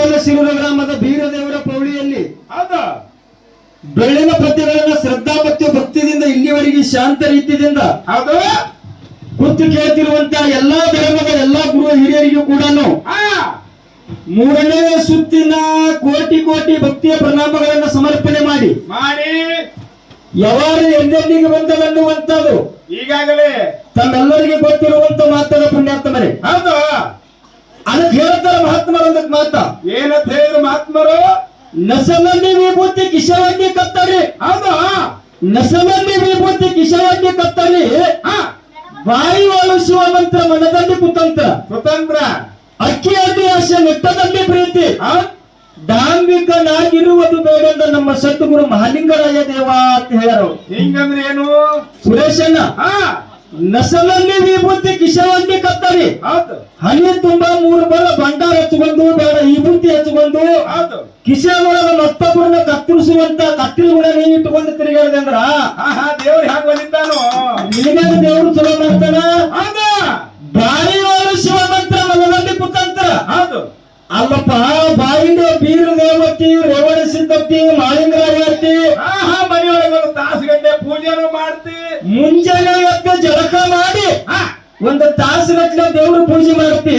ಶಿರೂರ ಗ್ರಾಮದ ಬೀರದೇವರ ಪೌಳಿಯಲ್ಲಿ ಹೌದು. ಬೆಳ್ಳಿನ ಪದ್ಯಗಳನ್ನ ಶ್ರದ್ಧಾ ಮತ್ತು ಭಕ್ತಿಯಿಂದ ಇಲ್ಲಿವರೆಗೆ ಶಾಂತ ರೀತಿಯಿಂದ ಹೌದು. ಕುತ್ತು ಕೇಳ್ತಿರುವಂತಹ ಎಲ್ಲಾ ಧರ್ಮದ ಎಲ್ಲಾ ಗುರು ಹಿರಿಯರಿಗೂ ಕೂಡ ಮೂರನೇ ಸುತ್ತಿನ ಕೋಟಿ ಕೋಟಿ ಭಕ್ತಿಯ ಪ್ರಣಾಮಗಳನ್ನು ಸಮರ್ಪಣೆ ಮಾಡಿ. ಮಾಡಿ. ಯಾವಾಗ ಎಂದೆಂದಿಗೆ ಬಂದವನ್ನುವಂತದ್ದು ಈಗಾಗಲೇ. ತಮ್ಮೆಲ್ಲರಿಗೆ ಗೊತ್ತಿರುವಂತ ಮಾತದ ಪುಣ್ಯಾತ್ಮರೇ. ಹೌದು. ಅದಕ್ಕೆ ಹೇಳ್ತಾರೆ ಮಹಾತ್ಮರೊಂದಕ್ಕೆ ಮಾತ. ಏನಂತ ಹೇಳಿದ್ರು ಮಹಾತ್ಮರು ನಸಲಲ್ಲಿ ವಿಭೂತಿ ಕಿಶವಾಗಿ ಕತ್ತರಿ. ಹೌದು. ನಸಲಲ್ಲಿ ವಿಭೂತಿ ಕಿಶವಾಗಿ ಕತ್ತರಿ. ಬಾಯಿ ಒಳಿಸುವ ಮಂತ್ರ ಮನದಲ್ಲಿ ಕುತಂತ್ರ. ಕುತಂತ್ರ. ಅಕ್ಕಿಯಲ್ಲಿ ಆಸೆ ನೆಟ್ಟದಲ್ಲಿ ಪ್ರೀತಿ. ಡಾಂಬಿಕನಾಗಿರುವುದು ಬೇಡ ಅಂತ ನಮ್ಮ ಸದ್ಗುರು ಮಹಾಲಿಂಗರಾಯ ದೇವ ಅಂತ ಹೇಳರು ಹಿಂಗಂದ್ರೆ ಏನು? ಸುರೇಶಣ್ಣ ನಸಲಲ್ಲಿ ವಿಭೂತಿ ಕಿಶವಾಗಿ ಕತ್ತರಿ. ಹನಿ ತುಂಬಾ ಮೂರು ಬಲ ಹೌದು ಒಳಗ ಮತ್ತೊಬ್ಬರನ್ನ ಕತ್ತರಿಸುವಂತ ಕತ್ತರಿಗುಣ ನೀನ್ ಇಟ್ಟುಕೊಂಡು ತಿರುಗಾಡಿದೆ ಅಂದ್ರ? ದೇವ್ರು ಹ್ಯಾಂಗ ಬಂದಿದ್ದಾನು? ನಿನಗೆ ದೇವ್ರು ಚಲೋ ಮಾಡ್ತಾನ? ಬಾರಿ ಶಿವ ಮಂತ್ರ ಮನದಲ್ಲಿ ಕುತಂತ್ರ ಹೌದು. ಅಲ್ಲಪ್ಪ ಬಾಯಿಂದ ಬೀರ ದೇವತಿ ರೇವಣ ಸಿದ್ಧತಿ ಮಾಳಿಂಗರಾವತಿ ಆಹಾ ಮನೆಯೊಳಗೆ ಒಂದು ತಾಸು ಗಂಟೆ ಪೂಜೆನೂ ಮಾಡ್ತಿ. ಮುಂಜಾನೆ ಎದ್ದು ಜಳಕ ಮಾಡಿ ಒಂದು ಒಂದು ತಾಸಗಟ್ಟಲೆ ದೇವ್ರ ಪೂಜೆ ಮಾಡ್ತಿ.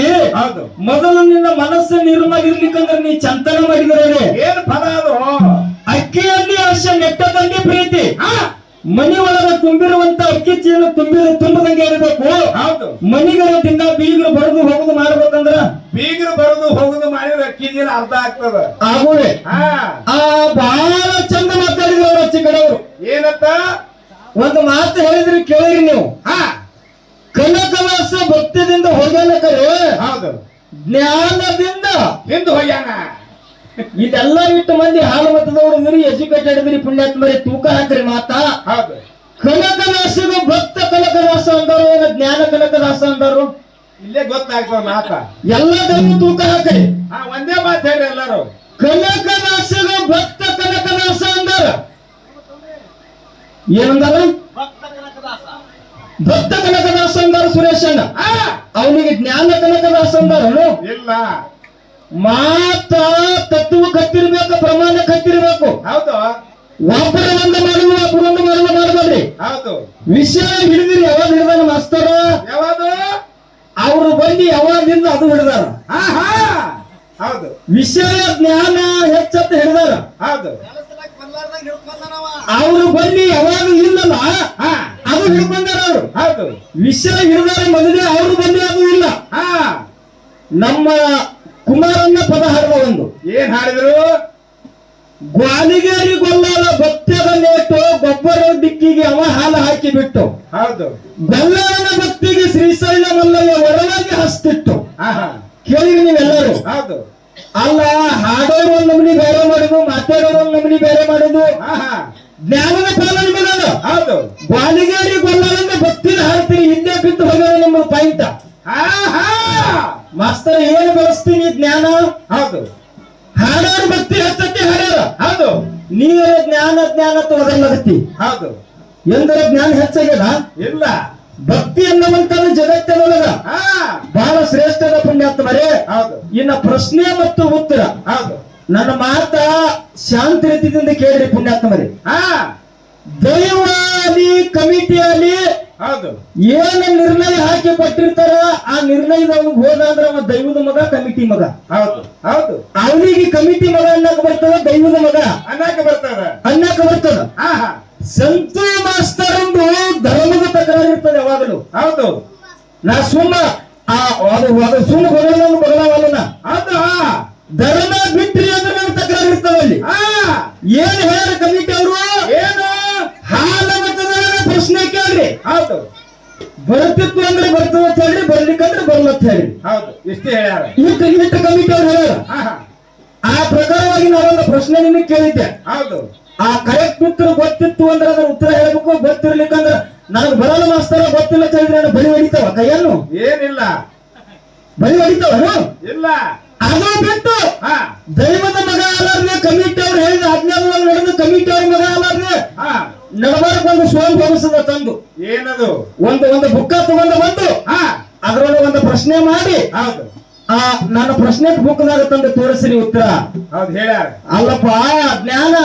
ಮೊದಲು ನಿನ್ನ ಮನಸ್ಸು ನಿರ್ಮಲ ಇರ್ಲಿಕ್ಕಂದ್ರೆ ನೀ ಚಂತನ ಮಾಡಿದರೆ ಏನ್ ಫಲ ಅದು? ಅಕ್ಕಿಯಲ್ಲಿ ಆಶೆ ನೆಟ್ಟದಂಗೆ ಪ್ರೀತಿ. ಮನೆ ಒಳಗ ತುಂಬಿರುವಂತ ಅಕ್ಕಿ ಚೀಲ ತುಂಬಿ ತುಂಬದಂಗೆ ಇರಬೇಕು. ಹೌದು. ಮನಿಗಳ ದಿನ ಬೀಗರು ಬರೆದು ಹೋಗುದು ಮಾಡ್ಬೇಕಂದ್ರ? ಬೀಗರು ಬರೆದು ಹೋಗುದು ಮಾಡಿದ್ರೆ ಅಕ್ಕಿ ಚೀಲ ಅರ್ಧ ಆಗ್ತದ. ಆಗೋರೆ ಹಾ. ಆ ಬಹಳ ಚಂದ ಮಾತಾಡಿದ್ರು ಅವ್ರ ಅಚ್ಚಿ ಕಡೆಯವರು. ಏನತ್ತ? ಒಂದು ಮಾತು ಹೇಳಿದ್ರಿ ಕೇಳಿರಿ ನೀವು. ಹ. ಕನಕವಾಸ ಭಕ್ತಿದಿಂದ ಹೋಗ್ಯಾನಕರೆ ಜ್ಞಾನದಿಂದ ನಿಂದು ಹೋಗ್ಯಾನ. ಇದೆಲ್ಲ ಇಟ್ಟು ಮಂದಿ ಹಾಲು ಮತದವರು ಇದ್ರಿ ಎಜುಕೇಟೆಡ್ ಇದ್ರಿ ಪುಣ್ಯಾತ್ಮರಿ ತೂಕ ಹಾಕ್ರಿ ಮಾತಾ. ಹೌದು. ಕನಕದಾಸಗ ಭಕ್ತ ಕನಕದಾಸ ಅಂದರು ಏನ ಜ್ಞಾನ ಕನಕದಾಸ ಅಂದರು ಇಲ್ಲೇ ಗೊತ್ತಾಗ್ತದ ಮಾತ. ಎಲ್ಲದನ್ನು ತೂಕ ಹಾಕ್ರಿ. ಹಾ ಒಂದೇ ಮಾತು ಹೇಳ್ರಿ ಎಲ್ಲರೂ. ಕನಕದಾಸಿಗೂ ಭಕ್ತ ಕನಕದಾಸ ಅಂದಾರ ಏನಂದಾರ ಭಕ್ತ ಕನಕದಾಸ. ಅಂದಾರ ಸುರೇಶಣ್ಣ ಆ! ಅವನಿಗೆ ಜ್ಞಾನ ಕನಕದಾಸ ಅಂದಾರ ಇಲ್ಲ. ಮಾತ ತತ್ವ ಕತ್ತಿರ್ಬೇಕು ಪ್ರಮಾಣ ಕತ್ತಿರ್ಬೇಕು. ಹೌದು. ಒಬ್ಬರ ಒಂದು ಮಾಡುವ ಒಬ್ಬರ ಒಂದು ಮಾಡುವ ಮಾಡಬೇಡ್ರಿ. ಹೌದು. ವಿಷಯ ಹಿಡಿದಿರಿ ಯಾವಾಗ ಹಿಡಿದಾನ ಮಾಸ್ತರ? ಯಾವಾಗ ಅವರು ಬಂದು ಯಾವಾಗಿಂದ ಅದು ಹಿಡಿದಾರ ಹೌದು. ವಿಷಯ ಜ್ಞಾನ ಹೆಚ್ಚತ್ತ ಹಿಡಿದಾರ ಹೌದು. ಅವರು ಬಂದು ಯಾವಾಗ ಇಲ್ಲಲ್ಲ? ಅದು ಹಿಡ್ಕೊಂಡಾರ ಅವರು. ಹೌದು. ವಿಷಯ ಹಿಡಿದಾರ ಮೊದಲೇ ಅವರು ಬಂದು ಅದು ಇಲ್ಲ. ನಮ್ಮ ಕುಮಾರನ್ನ ಪದ ಹಾಡುವ ಒಂದು. ಏನ್ ಹಾಡಿದ್ರು? ಗ್ವಾಲಿಗೇರಿ ಗೊಲ್ಲಾಲ ಭಕ್ತದ ನೇಟು ಗೊಬ್ಬರ ದಿಕ್ಕಿಗೆ ಅವ ಹಾಲು ಹಾಕಿ ಬಿಟ್ಟು. ಹೌದು. ಗೊಲ್ಲಾರನ ಭಕ್ತಿಗೆ ಶ್ರೀಶೈಲ ಮಲ್ಲಯ್ಯ ಒಡವಾಗಿ ಹಸ್ತಿತ್ತು. ಕೇಳಿದ್ರಿ ನೀವೆಲ್ಲರೂ. ಹೌದು. ಅಲ್ಲ ಹಾಡೋರು ಒಂದ್ ನಮನಿ ಬೇರೆ ಮಾಡುದು ಮಾತಾಡೋರು ಒಂದ್ ನಮನಿ ಬೇರೆ ಮಾಡುದು. ಜ್ಞಾನದ ಫಲ ನಿಮಗದು ಹೌದು. ಬಾಲಿಗೇರಿ ಗೊಲ್ಲಾರನ್ನ ಭಕ್ತಿನ ಹಾಡ್ತೀರಿ ಹಿಂದೆ ಬಿದ್ದು ಹೋಗೋದು ನಿಮ್ಮ ಪಾಯಿಂಟ್. ಹಾ ಹಾ ಮಾಸ್ತರ್ ಏನು ಬಳಸ್ತೀನಿ ಜ್ಞಾನ? ಹೌದು. ಹಾಡೋರು ಭಕ್ತಿ ಹಚ್ಚತ್ತಿ ಹಾಡ್ಯಾರ. ಹೌದು. ನೀವೇ ಜ್ಞಾನ ಜ್ಞಾನ ತೋದಲ್ಲಗತ್ತಿ ಹೌದು. ಎಂದರೆ ಜ್ಞಾನ ಹೆಚ್ಚಾಗ್ಯದ? ಇಲ್ಲ. ಭಕ್ತಿ ಅನ್ನುವಂಥದ್ದು ಜಗತ್ತಿನೊಳಗ ಆ ಬಹಳ ಶ್ರೇಷ್ಠದ ಪುಣ್ಯಾತ್ಮರೇ ಹೌದು. ಇನ್ನ ಪ್ರಶ್ನೆ ಮತ್ತು ಉತ್ತರ. ಹೌದು. ನನ್ನ ಮಾತ ಶಾಂತ ರೀತಿಯಿಂದ ಕೇಳ್ರಿ ಪುಣ್ಯಾತ್ಮರೇ ಹಾ ದೈವ ಅಲ್ಲಿ ಕಮಿಟಿ ಅಲ್ಲಿ ಹೌದು. ಏನು ನಿರ್ಣಯ ಹಾಕಿ ಕೊಟ್ಟಿರ್ತಾರ ಆ ನಿರ್ಣಯದ ಹೋದ ಅಂದ್ರೆ ಅವ ದೈವದ ಮಗ ಕಮಿಟಿ ಮಗ. ಹೌದು. ಹೌದು. ಅವನಿಗೆ ಕಮಿಟಿ ಮಗ ಅನ್ನಕ್ಕೆ ಬರ್ತದ ದೈವದ ಮಗ? ಅನ್ನಕ್ಕೆ ಬರ್ತದ. ಅನ್ನಕ್ಕೆ ಬರ್ತದ. ಸಂತು ಮಾಸ್ತರ್ ಧರ್ಮದ ಇರ್ತದೆ ಯಾವಾಗಲೂ. ಹೌದು. ನಾ ಸುಮ್ಮ ಆ ಅದು ಅದು ಸುಮ್ಮ ಬದಲ ಬದಲಾವಲ್ಲ ಹೌದು ಹಾ ಧರ್ಮ ಬಿಟ್ರಿ ಅಂದ್ರೆ ನನ್ನ ತಕರಾರು ಇರ್ತದೆ ಅಲ್ಲಿ. ಏನ್ ಹೇಳ್ಯಾರ ಕಮಿಟಿ ಅವರು? ಏನು? ಹಾಲ ಪ್ರಶ್ನೆ ಕೇಳ್ರಿ. ಹೌದು. ಬರ್ತಿತ್ತು ಅಂದ್ರೆ ಬರ್ತದ ಅಂತ ಹೇಳ್ರಿ ಬರ್ಲಿಕ್ಕಂದ್ರೆ ಬರ್ಲತ್ ಹೇಳಿ ಹೌದು. ಇಷ್ಟೇ ಹೇಳ್ಯಾರ. ಇಟ್ಟು ಇಟ್ಟು ಕಮಿಟಿ ಅವ್ರು ಹೇಳ್ಯಾರ. ಹಾ ಹಾ ಆ ಪ್ರಕಾರವಾಗಿ ನಾವೊಂದು ಪ್ರಶ್ನೆ ನಿಮಗೆ ಕೇಳಿದ್ದೆ. ಹೌದು. ಆ ಕರೆಕ್ಟ್ ಉತ್ತರ ಗೊತ್ತಿತ್ತು ಅಂದ್ರೆ ಅದ್ರ ಉತ್ತರ ಹೇಳ್ಬೇಕು ಗೊತ್ತಿರ್ಲಿಕ್ಕಂದ್ರ ನನಗೆ ಬರಲ್ಲ ಮಾಸ್ತರ ಗೊತ್ತಿಲ್ಲ ಚಂದ್ರ ನಾನು ಬಲಿ ಹೊಡಿತಾವ ಕೈಯನ್ನು? ಏನಿಲ್ಲ. ಬಲಿ ಹೊಡಿತಾವ ಇಲ್ಲ. ಅದು ಬಿಟ್ಟು ದೈವದ ಮಗ ಅಲ್ಲಾರ್ದೆ ಕಮಿಟಿ ಅವ್ರು ಹೇಳಿದ ಅಜ್ಞಾನದಲ್ಲಿ ನಡೆದು ಕಮಿಟಿ ಅವ್ರ ಮಗ ಅಲ್ಲಾರ್ದೆ ಆ ನಡಬಾರಕ್ ಒಂದು ಸೋಲ್ ಭವಿಸದ ತಂದು. ಏನದು? ಒಂದು ಒಂದು ಬುಕ್ಕ ತಗೊಂಡು ಬಂದು ಹಾ. ಅದರೊಳಗೆ ಒಂದು ಪ್ರಶ್ನೆ ಮಾಡಿ ಹೌದು. ಆ ನನ್ನ ಪ್ರಶ್ನೆ ಬುಕ್ದಾಗ ತಂದು ತೋರಿಸ್ರಿ ಉತ್ತರ. ಅಲ್ಲಪ್ಪ ಜ್ಞಾನ.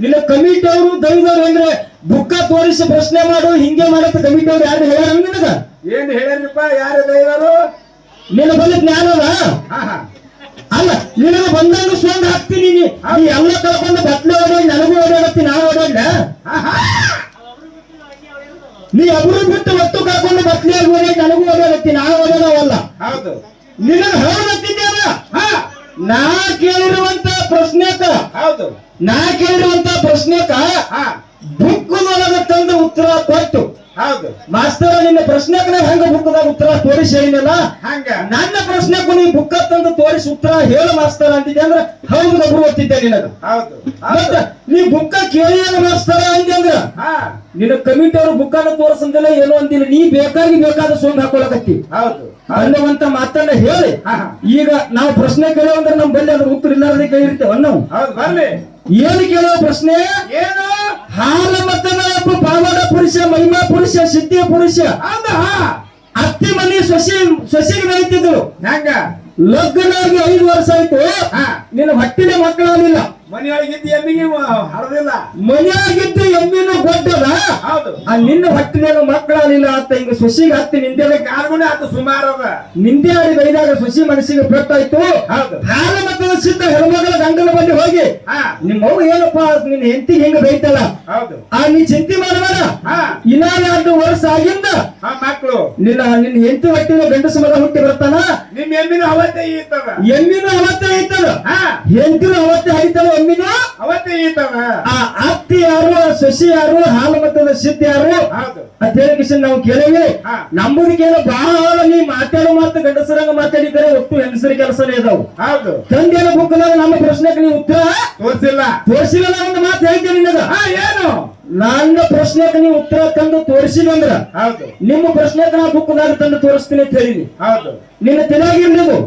ನಿನ್ನ ಕಮಿಟಿ ಅವರು ದೈವದವ್ರು ಅಂದ್ರೆ ಬುಕ್ಕ ತೋರಿಸಿ ಪ್ರಶ್ನೆ ಮಾಡು ಹಿಂಗೆ ಮಾಡತ್ತ ಕಮಿಟಿ ಅವ್ರು ಯಾರು ಹೇಳ ನಿನಗ? ಏನ್ ಹೇಳಿರಿಪ್ಪ ಯಾರು ದೈವರು? ನಿನ್ನ ಬಂದ ಜ್ಞಾನ ಅಲ್ಲ ನಿನ್ನ ಬಂದಾಗ ಸೊಂಡ್ ಹಾಕ್ತೀನಿ ನೀ. ಎಲ್ಲ ಕಳ್ಕೊಂಡು ಬಟ್ಲೆ ಓಡಾಡಿ ನನಗೂ ಓಡಾಡತ್ತಿ ನಾ ಓಡಾಡ್ಲ ಹಾ ನೀ ಅಬ್ರು ಬಿಟ್ಟು ಒತ್ತು ಕರ್ಕೊಂಡು ಬಟ್ಲೆ ಓಡಾಡಿ ನನಗೂ ಓಡಾಡತ್ತಿ ನಾ ಓಡಾಡವಲ್ಲ ಹೌದು. ಹೇಳ್ಬೇಕಿದ್ಯಾರ ಹಾ. ನಾ ಕೇಳಿರುವಂತ ಪ್ರಶ್ನೆಕ ಹೌದು. ನಾ ಕೇಳಿರುವಂತ ಪ್ರಶ್ನೆಕ ಬುಕ್ಕದೊಳಗ ತಂದು ಉತ್ತರ ಕೊಟ್ಟು ಹೌದು. ಮಾಸ್ತರ ನಿನ್ನ ಪ್ರಶ್ನೆ ಕಡೆ ಹೆಂಗ ಬುಕ್ಕದಾಗ ಉತ್ತರ ತೋರಿಸಿ ಹೇಳಿನಲ್ಲ ಹಂಗ. ನನ್ನ ಪ್ರಶ್ನೆಗೂ ನೀ ಬುಕ್ಕ ತಂದು ತೋರಿಸಿ ಉತ್ತರ ಹೇಳು ಮಾಸ್ತರ ಅಂತಿದ್ದೆ ಅಂದ್ರೆ ಹೌದು ಒಬ್ರು ಓದ್ತಿದ್ದೆ ನಿನಗ. ಹೌದು. ಮತ್ತ ನೀ ಬುಕ್ಕ ಕೇಳಿಯಲ್ಲ ಮಾಸ್ತರ ಅಂದೆ ಅಂದ್ರ? ಹಾ. ನಿನ್ನ ಕಮಿಟಿ ಅವರು ಬುಕ್ಕನ್ನ ತೋರಿಸಂದಿಲ್ಲ ಏನು ಅಂದಿಲ್ಲ. ನೀ ಬೇಕಾಗಿ ಬೇಕಾದ ಸೋಂಗ್ ಹಾಕೊಳಕತ್ತಿ. ಹೌದು. ಅನ್ನುವಂತ ಮಾತನ್ನ ಹೇಳಿ. ಈಗ ನಾವು ಪ್ರಶ್ನೆ ಕೇಳೋ ಅಂದ್ರೆ ನಮ್ ಬಲ್ಲಿ ಅದ್ರ ಉತ್ತರ ಇಲ್ಲಾರದೆ ಕೇಳಿರ್ತೇವೆ ನಾವು? ಹೌದು ಬರ್ಲಿ. ಏನು ಕೇಳೋ ಪ್ರಶ್ನೆ? ಏನು? ಹಾಲ ಮತನ ಪಾವಡ ಪುರುಷ ಮಹಿಮಾ ಪುರುಷ ಸಿದ್ಧಿಯ ಪುರುಷ. ಅತ್ತಿ ಮನಿ ಸೊಸೆ ಸೊಸೆಗೆ ಬೆಳಿತಿದ್ರು ಹೆಂಗ? ಲಗ್ನಾಗಿ ಐದು ವರ್ಷ ಆಯ್ತು. ನಿನ್ನ ಹೊಟ್ಟಿನ ಮಕ್ಕಳಾಗಿಲ್ಲ. ಮನೆಯೊಳಗಿದ್ದ ಎಮ್ಮಿಗೆ ಹರದಿಲ್ಲ. ಮನೆಯೊಳಗಿದ್ದು ಎಮ್ಮಿನ ಗೊಡ್ಡದ ಆ ನಿನ್ನ ಹೊಟ್ಟಿನ ಮಕ್ಕಳಾಗಲಿಲ್ಲ ಅಂತ ಹಿಂಗ ಸೊಸಿಗೆ ಹತ್ತಿ ನಿಂದೆ ಕಾರಣನೇ ಆತು ಸುಮಾರು ನಿಂದೆ ಆಡಿ ಬೈದಾಗ ಸೊಸಿ ಮನಸ್ಸಿಗೆ ಪೆಟ್ಟಾಯ್ತು ಹೌದು. ಹಾಲ ಮಕ್ಕಳ ಸಿದ್ಧ ಹೆಣ್ಮಗಳ ಗಂಡನ ಬಂದು ಹೋಗಿ ನಿಮ್ಮ ಅವ್ವ ಏನಪ್ಪ ನಿನ್ನ ಹೆಂಡತಿ ಹೆಂಗ ಬೈತಲ್ಲ? ಹೌದು. ಆ ನೀ ಚಿಂತೆ ಮಾಡಬೇಡ. ಹಾ. ಇನ್ನ ಎರಡು ವರ್ಷ ಆಗಿಂದ ಮಕ್ಕಳು ನಿನ್ನ ನಿನ್ನ ಹೆಂಡತಿ ಹೊಟ್ಟಿನ ಗಂಡಸ ಮಗ ಹುಟ್ಟಿ ಬರ್ತಾನ? ನಿಮ್ ಎಮ್ಮಿನ ಅವತ್ತೆ ಈತದ. ಎಮ್ಮಿನ ಅವತ್ತೇ ಐತದ ಹೆಂಡತಿನ ಅವತ್ತೇ ಹರಿತಾಳ ಎಮ್ಮಿನೂ? ಅವತ್ತೇ ಈತದ ಆ ಅತ್ತಿ ಯಾರು ಸೊಸಿ ಯಾರು ಹಾಲು ಮತ್ತದ ಸಿದ್ಧ ಯಾರು? ಹೌದು. ಅಂತ ಹೇಳಿ ಕಿಶನ್ ನಾವು ಕೇಳೇವಿ. ಕೇಳೋ ಬಹಳ ನೀ ಮಾತಾಡೋ ಮಾತು ಗಂಡಸರಂಗ ಮಾತಾಡಿದರೆ ಒಟ್ಟು ಹೆಂಗಸರ ಕೆಲಸನೇ ಇದಾವು ಹೌದು. ತಂದೆನ ಬುಕ್ದಾಗ ನಮ್ಮ ಪ್ರಶ್ನೆಗೆ ನೀವು ಉತ್ತರ? ತೋರ್ಸಿಲ್ಲ. ತೋರಿಸಿಲ್ಲ ಒಂದು ಮಾತು ಹೇಳ್ತೇನೆ ನಿನಗ. ಹಾ ಏನು? ನನ್ನ ಪ್ರಶ್ನೆಗೆ ನೀವು ಉತ್ತರ ತಂದು ತೋರಿಸಿಲ್ಲ ಅಂದ್ರ ಹೌದು. ನಿಮ್ಮ ಪ್ರಶ್ನೆಗೆ ನಾ ಬುಕ್ದಾಗ ತಂದು ತೋರಿಸ್ತೀನಿ ಅಂತ ಹೇಳಿನಿ ಹೌದು. ನಿನ್ನ ತಲೆಯಾಗಿರ್ಲಿದು ನೀವು.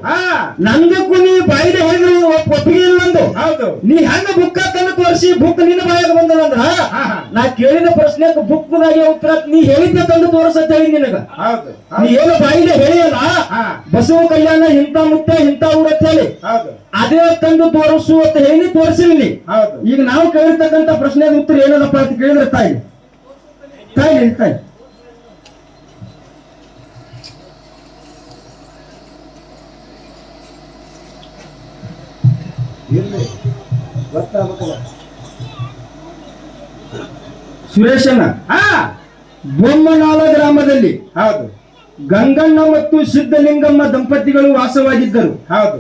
ನಂದಕ್ಕೂ ನೀ ಬಾಯಿದೆ ಒಪ್ಪ- ಒಪ್ಪಿಗೆ ಇಲ್ಲ ನಂದು. ಹೌದು. ನೀ ಹೆಂಗ ಬುಕ್ಕ ತಂದು ತೋರಿಸಿ ಬುಕ್ ನಿನ್ನ ಬಾಯಾಗ ಬಂದದಂದ್ರ ನಾ ಕೇಳಿದ ಪ್ರಶ್ನೆಗೆ ಬುಕ್ದಾಗೆ ಉತ್ತರ ನೀ ಹೇಳಿದ್ದೆ ತಂದು ತೋರಿಸಂತ ಹೇಳಿ ನಿನಗ. ಹೌದು. ನೀ ಏನು ಬಾಯಿದೆ ಹೇಳಿಯಲ್ಲ? ಬಸವ ಕಲ್ಯಾಣ ಇಂಥ ಮುತ್ತೆ ಇಂಥ ಊರ ಅಂತ ಹೇಳಿ. ಹೌದು. ಅದೇ ತಂದು ತೋರಿಸು ಅಂತ ಹೇಳಿ ತೋರಿಸಿಲ್ಲ ಹೌದು. ಈಗ ನಾವು ಕೇಳಿರ್ತಕ್ಕಂಥ ಪ್ರಶ್ನೆಗೆ ಉತ್ತರ ಏನದಪ್ಪ ಅಂತ ಕೇಳಿದ್ರೆ ತಾಯಿ. ತಾಯಿ ತಾಯಿ. ಸುರೇಶಣ್ಣ ಹಾ. ಬೊಮ್ಮನಾಳ ಗ್ರಾಮದಲ್ಲಿ ಹೌದು. ಗಂಗಣ್ಣ ಮತ್ತು ಸಿದ್ಧಲಿಂಗಮ್ಮ ದಂಪತಿಗಳು ವಾಸವಾಗಿದ್ದರು. ಹೌದು.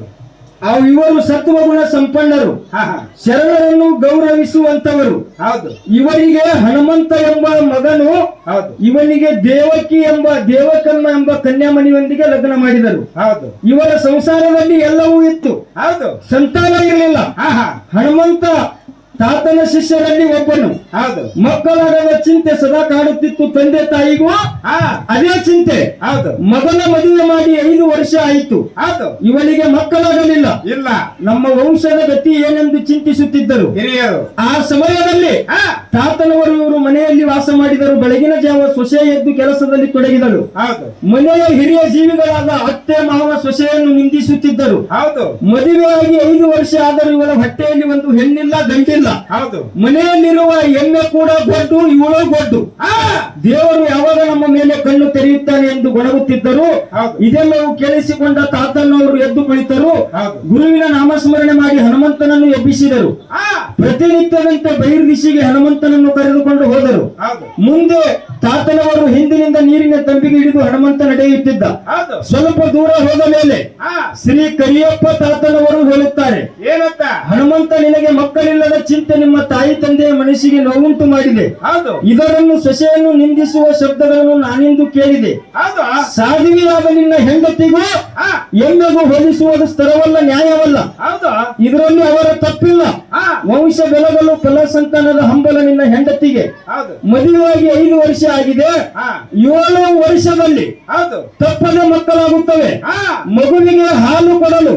ಇವರು ಸತ್ವಗುಣ ಸಂಪನ್ನರು. ಹಾ ಹಾ. ಶರಣರನ್ನು ಗೌರವಿಸುವಂತವರು. ಹೌದು. ಇವರಿಗೆ ಹನುಮಂತ ಎಂಬ ಮಗನು ಹೌದು. ಇವನಿಗೆ ದೇವಕಿ ಎಂಬ ದೇವಕಮ್ಮ ಎಂಬ ಕನ್ಯಾಮಣಿಯೊಂದಿಗೆ ಲಗ್ನ ಮಾಡಿದರು. ಹೌದು. ಇವರ ಸಂಸಾರದಲ್ಲಿ ಎಲ್ಲವೂ ಇತ್ತು. ಹೌದು. ಸಂತಾನ ಇರಲಿಲ್ಲ. ಹನುಮಂತ ತಾತನ ಶಿಷ್ಯರಲ್ಲಿ ಒಬ್ಬನು. ಹೌದು. ಮಕ್ಕಳಾಗದ ಚಿಂತೆ ಸದಾ ಕಾಡುತ್ತಿತ್ತು. ತಂದೆ ತಾಯಿಗೂ ಅದೇ ಚಿಂತೆ. ಹೌದು. ಮಗನ ಮದುವೆ ಮಾಡಿ ಐದು ವರ್ಷ ಆಯಿತು. ಹೌದು. ಇವನಿಗೆ ಮಕ್ಕಳಾಗಲಿಲ್ಲ. ಇಲ್ಲ. ನಮ್ಮ ವಂಶದ ಗತಿ ಏನೆಂದು ಚಿಂತಿಸುತ್ತಿದ್ದರು. ಹಿರಿಯರು. ಆ ಸಮಯದಲ್ಲಿ ತಾತನವರು ಇವರು ಮನೆಯಲ್ಲಿ ವಾಸ ಮಾಡಿದರು. ಬೆಳಗಿನ ಜಾವ ಸೊಸೆ ಎದ್ದು ಕೆಲಸದಲ್ಲಿ ತೊಡಗಿದರು ಹೌದು. ಮನೆಯ ಹಿರಿಯ ಜೀವಿಗಳಾದ ಅತ್ತೆ ಮಾವ ಸೊಸೆಯನ್ನು ನಿಂದಿಸುತ್ತಿದ್ದರು. ಹೌದು. ಮದುವೆಯಾಗಿ ಐದು ವರ್ಷ ಆದರೂ ಇವರ ಹೊಟ್ಟೆಯಲ್ಲಿ ಒಂದು ಹೆಣ್ಣಿಲ್ಲ ಗಂಟಿಲ್ಲ. ಮನೆಯಲ್ಲಿರುವ ಎಮ್ಮೆ ಕೂಡ ಗೊಡ್ಡು ಇವಳು ಗೊಡ್ಡು. ದೇವರು ಯಾವಾಗ ನಮ್ಮ ಮೇಲೆ ಕಣ್ಣು ತೆರೆಯುತ್ತಾನೆ ಎಂದು ಗೊಣಗುತ್ತಿದ್ದರು. ಇದೆಲ್ಲವೂ ಕೇಳಿಸಿಕೊಂಡ ತಾತನವರು ಎದ್ದು ಕುಳಿತರು. ಗುರುವಿನ ನಾಮಸ್ಮರಣೆ ಮಾಡಿ ಹನುಮಂತನನ್ನು ಎಬ್ಬಿಸಿದರು. ಪ್ರತಿನಿತ್ಯದಂತೆ ಬಹಿರ್ದಿಶಿಗೆ ಹನುಮಂತನನ್ನು ಕರೆದುಕೊಂಡು ಹೋದರು. ಮುಂದೆ ತಾತನವರು ಹಿಂದಿನಿಂದ ನೀರಿನ ತಂಬಿಗೆ ಹಿಡಿದು ಹನುಮಂತ ನಡೆಯುತ್ತಿದ್ದ. ಸ್ವಲ್ಪ ದೂರ ಹೋದ ಮೇಲೆ ಶ್ರೀ ಕರಿಯಪ್ಪ ತಾತನವರು ಹೇಳುತ್ತಾರೆ ಏನಂತ? ಹನುಮಂತ ನಿನಗೆ ಮಕ್ಕಳಿಲ್ಲದ ಚಿಂತೆ ನಿಮ್ಮ ತಾಯಿ ತಂದೆಯ ಮನಸ್ಸಿಗೆ ನೋವುಂಟು ಮಾಡಿದೆ. ಇದರನ್ನು ಸೊಸೆಯನ್ನು ನಿಂದಿಸುವ ಶಬ್ದಗಳನ್ನು ನಾನೆಂದು ಕೇಳಿದೆ. ಸಾಧುವಿಯಾದ ನಿನ್ನ ಹೆಂಡತಿಗೂ ಎಮ್ಮೆಗೂ ಹೋಲಿಸುವುದು ಸ್ತರವಲ್ಲ ನ್ಯಾಯವಲ್ಲ? ಇದರಲ್ಲಿ ಅವರ ತಪ್ಪಿಲ್ಲ. ವಂಶ ಬೆಲಗಲು ಫಲ ಸಂತಾನದ ಹಂಬಲ ನಿನ್ನ ಹೆಂಡತಿಗೆ. ಹೌದು. ಮದುವೆಯಾಗಿ ಐದು ವರ್ಷ ಆಗಿದೆ. ಏಳು ವರ್ಷದಲ್ಲಿ ಹೌದು. ತಪ್ಪದ ಮಕ್ಕಳಾಗುತ್ತವೆ. ಮಗುವಿಗೆ ಹಾಲು ಕೊಡಲು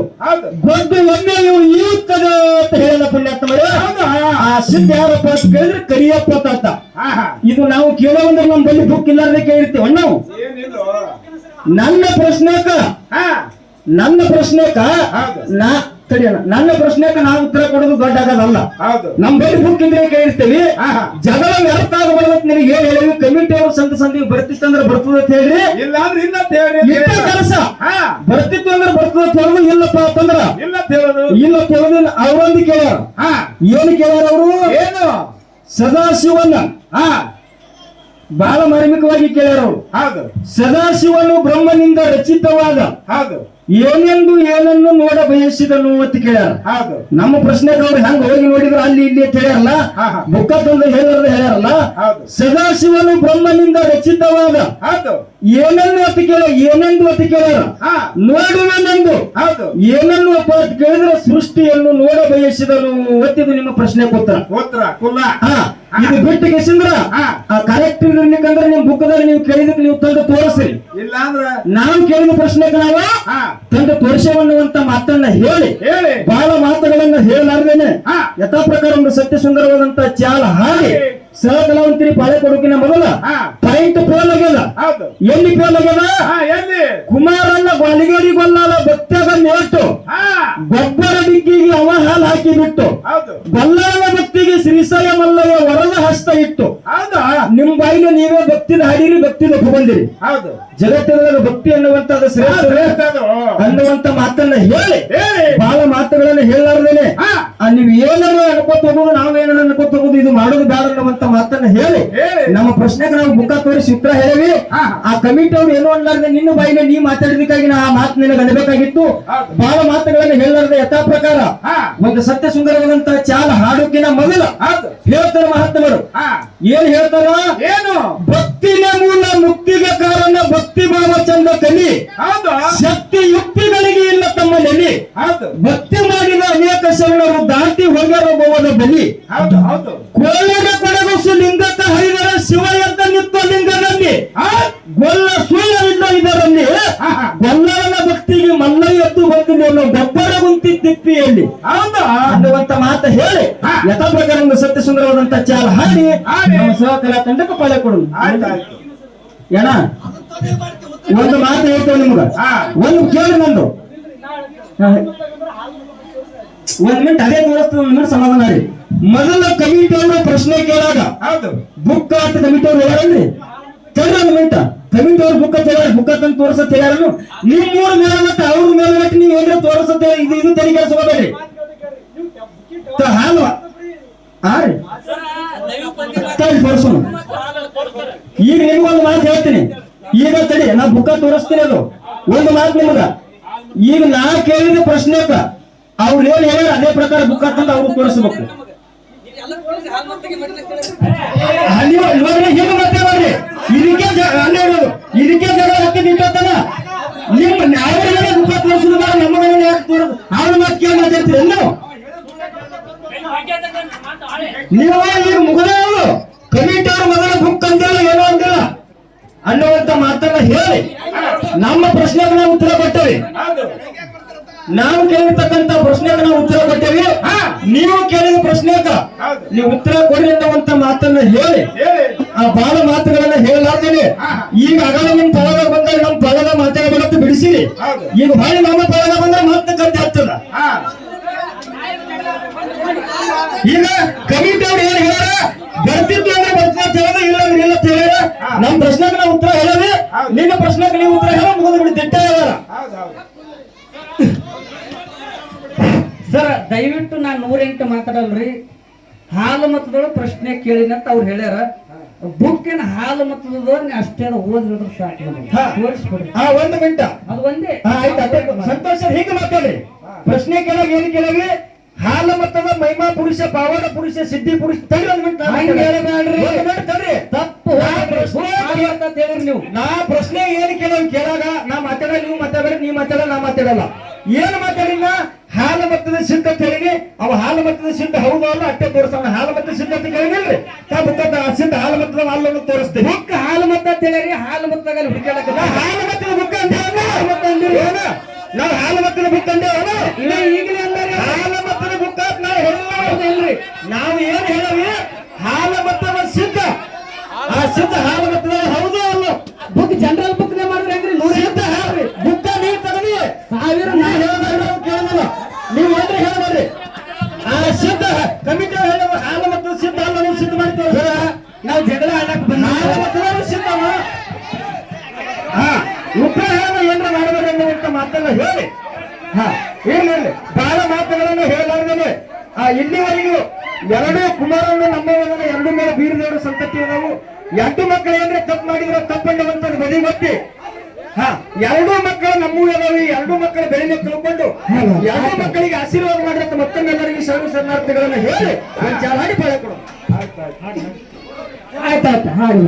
ದೊಡ್ಡ ಎಣ್ಣೆಯು ಇರುತ್ತದೆ ಅಂತ ಹೇಳಿದ ಪುಣ್ಯಾತ್ಮರೇ. ಆ ಸಿದ್ಧ ಯಾರಪ್ಪ ಅಂತ ಕೇಳಿದ್ರೆ ಕರಿಯಪ್ಪ ತಾತ ಇದು ನಾವು ಕೇಳೋವಂದ್ರೆ ನಮ್ಮ ಬಳಿ ಬುಕ್ ಇಲ್ಲಾರ್ದೆ ಕೇಳಿರ್ತೀವಿ. ನಾವು. ನನ್ನ ಪ್ರಶ್ನೆಕ. ನನ್ನ ಪ್ರಶ್ನೆಕ. ನಾ ತಡಿಯೋಣ ನನ್ನ ಪ್ರಶ್ನೆಗೆ ನಾವು ಉತ್ತರ ಕೊಡೋದು ದೊಡ್ಡ ಆಗೋದಲ್ಲ ನಮ್ ಬಳಿ ಬುಕ್ ಇದ್ರೆ ಕೇಳಿರ್ತೀವಿ. ಜಗಳ ವ್ಯರ್ಥ ಆಗಬಾರ್ದು ಅಂತ ನಿನಗೆ ಏನ್ ಹೇಳಿ ಕಮಿಟಿ ಅವ್ರು ಸಂತ ಸಂದಿಗೆ ಬರ್ತಿತ್ತಂದ್ರೆ ಬರ್ತದ ಅಂತ ಹೇಳ್ರಿ. ಇಲ್ಲ ಅಂದ್ರೆ ಇಲ್ಲ ಹೇಳಿ. ಕೆಲಸ. ಬರ್ತಿತ್ತು ಅಂದ್ರೆ ಬರ್ತದ ಅಂತ ಹೇಳುದು ಇಲ್ಲಪ್ಪ ಅಂತಂದ್ರ? ಇಲ್ಲ ಕೇಳುದು ಹೇಳೋದು. ಇಲ್ಲ ಹೇಳುದು ಅವ್ರೊಂದು ಕೇಳ್ಯಾರ. ಏನು ಕೇಳ್ಯಾರ ಅವರು? ಏನು? ಸದಾಶಿವನ್ನ. ಹಾ. ಬಹಳ ಮಾರ್ಮಿಕವಾಗಿ ಕೇಳ್ಯಾರ ಅವರು. ಹೌದು. ಸದಾಶಿವನು ಬ್ರಹ್ಮನಿಂದ ರಚಿತವಾದ ಹೌದು. ಏನೆಂದು ಏನನ್ನು ನೋಡ ಬಯಸಿದನು ಅಂತ ಕೇಳ್ಯಾರ. ಹೌದು. ನಮ್ಮ ಪ್ರಶ್ನೆಗೆ ಅವ್ರು ಹೆಂಗ್ ಹೋಗಿ ನೋಡಿದ್ರು ಅಲ್ಲಿ ಇಲ್ಲಿ ಅಂತ ಹೇಳ್ಯಾರಲ್ಲ. ಬುಕ್ಕ ತಂದು ಹೌದು. ಸದಾಶಿವನು ಬ್ರಹ್ಮನಿಂದ ರಚಿತವಾದ ಹೌದು. ಏನನ್ನು ಅಂತ ಕೇಳ ಏನೆಂದು ಅಂತ ಕೇಳೋರು ನೋಡುವ ನಂದು ಹೌದು. ಏನನ್ನು ಅಪ್ಪ ಅಂತ ಕೇಳಿದ್ರೆ ಸೃಷ್ಟಿಯನ್ನು ನೋಡ ಬಯಸಿದನು ಒತ್ತಿದು ನಿಮ್ಮ ಪ್ರಶ್ನೆ ಉತ್ತರ. ಉತ್ತರ ಕುಲ್ಲ ಹಾ ಇದು ಬಿಟ್ಟು ಕೆಸಿಂದ್ರ. ಆ ಕರೆಕ್ಟ್ ಇರ್ಲಿಕ್ಕಂದ್ರೆ ನಿಮ್ ಬುಕ್ಕದಲ್ಲಿ ನೀವು ಕೇಳಿದಕ್ಕೆ ನೀವು ತಂದು ತೋರಿಸ್ರಿ. ಇಲ್ಲ ಅಂದ್ರ? ನಾನ್ ಕೇಳಿದ ಪ್ರಶ್ನೆಗೆ ನಾವು ತಂದು ತೋರಿಸವನ್ನುವಂತ ಮಾತನ್ನ ಹೇಳಿ. ಹೇಳಿ. ಬಹಳ ಮಾತುಗಳನ್ನ ಹೇಳಲಾರ್ದೇನೆ. ಹಾ. ಯಥಾ ಪ್ರಕಾರ ಒಂದು ಸತ್ಯ ಸುಂದರವಾದಂತ ಚಾಲ ಹಾಡಿ ಸಹ ಕಲಾವಂತರಿ ಪಾಳೆ ಕೊಡುಕಿನ ಮೊದಲ? ಪಾಯಿಂಟ್ ಫೇಲ್ ಆಗ್ಯದ ಎಲ್ಲಿ ಫೇಲ್ ಆಗ್ಯದ ಕುಮಾರನ್ನ ಗಾಲಿಗೇರಿ ಗೊಲ್ಲಾಲ ಭಕ್ತಾಗ ನೇಟು ಗೊಬ್ಬರ ಡಿಕ್ಕಿಗೆ ಅವ ಹಾಲು ಹಾಕಿ ಬಿಟ್ಟು. ಹೌದು. ಗೊಲ್ಲಾಳ ಭಕ್ತಿಗೆ ಶ್ರೀಸಯ ಮಲ್ಲಯ್ಯ ವರದ ಹಸ್ತ ಇಟ್ಟು. ಹೌದಾ. ನಿಮ್ ಬಾಯಿಗೆ ನೀವೇ ಭಕ್ತಿನ ಹಾಡಿರಿ ಭಕ್ತಿನ ಬಂದಿರಿ ಹೌದು. ಜಗತ್ತಿನ ಭಕ್ತಿ ಅನ್ನುವಂತ ಅನ್ನುವಂತ ಮಾತನ್ನ ಹೇಳಿ. ಹೇಳಿ. ಬಹಳ ಮಾತುಗಳನ್ನ ಹೇಳಲಾರ್ದೇನೆ. ನೀವು ಏನನ್ನು ಅನ್ಕೋತ ಹೋಗೋದು ನಾವೇನಾರ ಅನ್ಕೋತ ಹೋಗೋದು ಇದು ಮಾಡೋದು ಬೇಡ ಅನ್ನುವಂತ ಮಾತನ್ನ ಹೇಳಿ. ನಮ್ಮ ಪ್ರಶ್ನೆಗೆ ನಾವು ಮುಖ ತೋರಿಸಿ ಉತ್ತರ ಹೇಳಿ. ಆ ಕಮಿಟಿ ಅವ್ರು ಏನು ಅನ್ಲಾರ್ದೆ ನಿನ್ನ ಬಾಯಿನ ನೀ ಮಾತಾಡಬೇಕಾಗಿ ನಾ ಆ ಮಾತು ನಿನಗೆ ಅನ್ಬೇಕಾಗಿತ್ತು. ಬಹಳ ಮಾತುಗಳನ್ನ ಹೇಳಲಾರ್ದೆ ಯಥಾ ಪ್ರಕಾರ. ಒಂದು ಸತ್ಯ ಸುಂದರವಾದಂತ ಚಾಲ ಹಾಡುಕಿನ ಮೊದಲ ಹೇಳ್ತಾರ ಮಹಾತ್ಮರು. ಏನ್ ಹೇಳ್ತಾರ? ಏನು? ಭಕ್ತಿನೇ ಮೂಲ ಮುಕ್ತಿಗೆ ಕಾರಣ ಭಕ್ತಿ ಭಾವ ಚಂದ ಕಲಿ. ಹೌದು? ಶಕ್ತಿ ಯುಕ್ತಿಗಳಿಗೆ ಇಲ್ಲ ತಮ್ಮ ನೆಲಿ. ಭಕ್ತಿ ಮಾಡಿದ ಅನೇಕ ಶರಣರು ದಾಟಿ ಹೋಗ್ಯಾರ ಬೋವದ ಬಲಿ. ಕೊಳ್ಳಗ ಕೊಡಗುಸು ಲಿಂಗಕ್ಕ ಹರಿದರ ಶಿವ ಎದ್ದ ನಿತ್ತ ಲಿಂಗದಲ್ಲಿ ಗೊಲ್ಲ ಸುಳ್ಳಿದ್ದ ಇದರಲ್ಲಿ. ಗೊಲ್ಲವನ ಭಕ್ತಿಗೆ ಮಲ್ಲ ಎದ್ದು ಬಂದು ಅನ್ನೋ ಗೊಬ್ಬರ ಗುಂತಿ ತಿಪ್ಪಿಯಲ್ಲಿ. ಹೌದು? ಅನ್ನುವಂತ ಮಾತು ಹೇಳಿ. ಯಥಾ ಪ್ರಕಾರ ಸತ್ಯ ಸುಂದರವಾದಂತ ಚಾಲ ಹಾಡಿ. ನಮ್ಮ ಸಹಕಾರ ತಂಡಕ್ಕೆ ಪಾಳೆ ಕೊಡು ಆಯ್ತು ಏನ? ಒಂದು ಮಾತು ಹೇಳ್ತೇವೆ ನಿಮ್ಗ. ಒಂದು ಕೇಳಿ ನಂದು. ಒಂದ್ ಮಿನಿಟ್ ಅದೇ ತೋರಿಸ್ತದೆ ಸಮಾಧಾನ ರೀ. ಮೊದಲ ಕಮಿಟಿ ಅವರು ಪ್ರಶ್ನೆ ಕೇಳಾಗ ಹೌದು. ಬುಕ್ ಅಂತ ಕಮಿಟಿ ಅವ್ರು ಹೇಳಲ್ರಿ ಕೇಳ ಒಂದು ಮಿನಿಟ್ ಕಮಿಟಿ ಅವ್ರು ಬುಕ್ ಹೇಳ್ಯಾರ ಬುಕ್ ಅಂತ ತೋರಿಸತ್ ಹೇಳ್ಯಾರನು ನಿಮ್ ಮೂರ್ ಮೇಲೆ ಮತ್ತೆ ಅವ್ರ ಮೇಲೆ ಮತ್ತೆ ನೀವ್ ಏನ್ರ ತೋರಿಸತ್ತೆ ಇದು ಇದು ತೆರಿಗೆ ಕೆಲಸಬೇಡ್ರಿ ಹಾಲು ಹಾ ರೀ. ತೋರ್ಸೋಣ. ಈಗ ನಿಮ್ಗೊಂದು ಮಾತು ಹೇಳ್ತೀನಿ. ಈಗ ತಡಿ, ನಾ ಬುಕ್ಕ ತೋರಿಸ್ತೀನಿ ಅದು. ಒಂದು ಮಾತು ನಿಮ್ಗ. ಈಗ ನಾ ಕೇಳಿದ ಪ್ರಶ್ನೆಕ ಅವ್ರು ಏನ್ ಹೇಳ ಅದೇ ಪ್ರಕಾರ ಬುಕ್ಕ ತಂದು ಅವ್ರು ತೋರಿಸ್ಬೇಕು. ಹಿಂಗ ಮತ್ತೆ ಮಾಡ್ರಿ. ಇದಕ್ಕೆ ನೋಡು ಇದಕ್ಕೆ ಜಗಳ ಹತ್ತಿ ನಿಂತನ ನಿಮ್ಮ ಅವ್ರ ಬುಕ್ಕ ತೋರಿಸಿದ ನಮ್ಮ ಮನೆ ಯಾಕೆ ತೋರಿಸ್? ಅವ್ರ ಮಾತು ಕೇಳಿ ಮಾತಾಡ್ತೀರಿ ನೀವು ಈಗ ಮುಗದೇ ಕಮಿಟಿ ಅವ್ರ ಮೊದಲ ಬುಕ್ ಅಂದಿಲ್ಲ ಏನೋ ಅಂದಿಲ್ಲ ಅನ್ನುವಂತ ಮಾತನ್ನ ಹೇಳಿ. ನಮ್ಮ ಪ್ರಶ್ನೆಗೆ ನಾವು ಉತ್ತರ ಕೊಟ್ಟೇವೆ. ನಾವು ಕೇಳಿರ್ತಕ್ಕಂತ ಪ್ರಶ್ನೆಗೆ ನಾವು ಉತ್ತರ ಕೊಟ್ಟೇವಿ. ನೀವು ಕೇಳಿದ ಪ್ರಶ್ನೆ ಹೌದು. ನೀವು ಉತ್ತರ ಕೊಡಿ ಅನ್ನುವಂತ ಮಾತನ್ನ ಹೇಳಿ. ಹೇಳಿ. ಆ ಬಾಲ ಮಾತುಗಳನ್ನ ಹೇಳಲಾರ್ದೇನೆ. ಈಗ ಅಗಲ ನಿಮ್ ಪಳಗ ಬಂದ್ರೆ ನಮ್ ಪಳಗ ಮಾತಾಡಬಾರದು ಬಿಡಿಸಿರಿ. ಈಗ ಬಾಳಿ ನಮ್ಮ ಪಳಗ ಬಂದ್ರೆ ಮತ್ತೆ ಕಂತೆ ಹಾ. ಈಗ ಕಮಿಟಿ ಅವ್ರು ಏನ್ ಹೇಳ್ಯಾರ? ಬರ್ತಿತ್ತು ಅಂದ್ರೆ ಹೇಳೋದು ಇಲ್ಲ ಅಂದ್ರೆ ಇಲ್ಲ ಅಂತ ಹೇಳ್ಯಾರ ಹಾ. ನಮ್ ಪ್ರಶ್ನೆಗೆ ನಾವು ಉತ್ತರ ಹೇಳೋದು. ನಿನ್ನ ಪ್ರಶ್ನೆಗೆ ನೀವು ಉತ್ತರ ಹೇಳ ಮುಗಿದು ಬಿಡಿ ಹೌದು ಸರ್ ದಯವಿಟ್ಟು ನಾನು ನೂರೆಂಟು ಮಾತಾಡಲ್ರಿ. ಹಾಲು ಮತದೊಳ ಪ್ರಶ್ನೆ ಕೇಳಿನಂತ ಅವ್ರು ಹೇಳ್ಯಾರ. ಬುಕ್ಕಿನ ಹಾಲು ಮತದ ನೀ ಅಷ್ಟೇ ಓದಿದ್ರೆ ಸಾಕು. ಹಾ. ಒಂದು ಗಂಟೆ ಅದು ಒಂದೇ. ಆಯ್ತು ಅದೇ ಸಂತೋಷ ಹೀಗೆ ಮಾತಾಡಿ ಪ್ರಶ್ನೆ ಕೇಳಾಗ ಏನು ಕೇಳಾಗಿ ಹಾಲ ಮತ್ತದ ಮಹಿಮಾ ಪುರುಷ ಪಾವನ ಪುರುಷ ಸಿದ್ಧಿ ಪುರುಷ ತಡ್ರಿ. ತಪ್ಪು ಹೇಳಿರಿ ನೀವು. ನಾ ಪ್ರಶ್ನೆ ಏನ್ ಕೇಳೋ ಕೇಳಾಗ? ನಾ ಮಾತಾಡ ನೀವು ಮಾತಾಡ ನೀ ಮಾತಾಡ ನಾ ಮಾತಾಡಲ್ಲ. ಏನ್ ಮಾತಾಡಿಲ್ಲ? ಹಾಲ ಮತ್ತದ ಸಿದ್ಧ ಹೇಳಿನಿ. ಅವ ಹಾಲ ಮತ್ತದ ಸಿದ್ಧ ಹೌದು ಅಲ್ಲ ಅಟ್ಟೆ ತೋರಿಸೋಣ ಹಾಲ ಮತ್ತದ ಸಿದ್ಧ ಅಂತ ಕೇಳಿಲ್ರಿ ತಪ್ಪ ಸಿದ್ಧ ಹಾಲ ಮತ್ತದ ಅಲ್ಲನ್ನು ತೋರಿಸ್ತೀನಿ. ಬುಕ್ ಹಾಲು ಮತ ಅಂತ ಹೇಳಿರಿ ಹಾಲು ಮತದಾಗ ಹುಡುಕಾಡಕ ಹಾಲು ಮತ್ತದ ಬುಕ್ ಅಂತ. ಏನ? ನಾವು ಹಾಲು ಮತ್ತದ ಬುಕ್ ಅಂತ ಇಲ್ಲ ಈಗಲೇ ನಾವು ಏನ್ ಹೇಳವಿ? ಹಾಲ ಮತ್ತವ ಸಿದ್ಧ. ಆ ಸಿದ್ಧ ಹಾಲ ಮತ್ತದ ಹೌದು ಅಲ್ಲ? ಬುಕ್ ಜನರಲ್ ಬುಕ್ ನೇ ಮಾಡಿದ್ರೆ ಹೆಂಗ್ರಿ? ನೂರ ಅಂತ ಹೇಳ್ರಿ. ಬುಕ್ ನೀವ್ ತಗದಿ. ಸಾವಿರ ನಾ ಹೇಳೋದ್ರಿ ಕೇಳೋದಿಲ್ಲ. ನೀವು ಏನ್ರಿ ಹೇಳಬೇಡ್ರಿ ಆ ಸಿದ್ಧ ಕಮಿಟಿ ಹೇಳವ ಹಾಲ ಮತ್ತದ ಸಿದ್ಧ ಅಲ್ಲ ನೀವು ಸಿದ್ಧ ಮಾಡ್ತೀವಿ ನಾವು ಜಗಳ ಆಡಕ್ ಬಂದ ಹಾಲ ಮತ್ತದ ಸಿದ್ಧವ ಹಾ ಉಗ್ರಹ ಏನ್ರ ಮಾಡಬೇಡ ಅಂತ ಮಾತೆಲ್ಲ ಹೇಳಿ. ಹಾ ಏನ್ ಹೇಳಿ? ಬಹಳ ಮಾತುಗಳನ್ನು ಹೇಳಲಾರ್ದೇನೆ. ಆ ಇಲ್ಲಿವರೆಗೂ ಎರಡು ಕುಮಾರನ್ನು ನಮ್ಮವರನ್ನ ಎರಡು ಮೇಲೆ ಬೀರದೇವರು ಸಂತತಿ ನಾವು ಎರಡು ಮಕ್ಕಳು ಏನ್ರೆ ತಪ್ಪು ಮಾಡಿದ್ರೆ ತಪ್ಪಣ್ಣವಂತ ಬದಿ ಹಾ ಎರಡೂ ಮಕ್ಕಳು ನಮ್ಮೂ ಅದಾವೆ ಎರಡು ಮಕ್ಕಳ ಬೆಳೆನ ತಿಳ್ಕೊಂಡು ಎರಡು ಮಕ್ಕಳಿಗೆ ಆಶೀರ್ವಾದ ಮಾಡಿರತ್ತ ಮತ್ತೊಂದೆಲ್ಲರಿಗೆ ಶರಣ ಶರಣಾರ್ಥಿಗಳನ್ನ ಹೇಳಿ ಒಂದು ಚಾಲ ಹಾಡಿ ಬಾಳೆ ಕೊಡು. ಆಯ್ತಾಯ್ತು ಹಾಡಿ.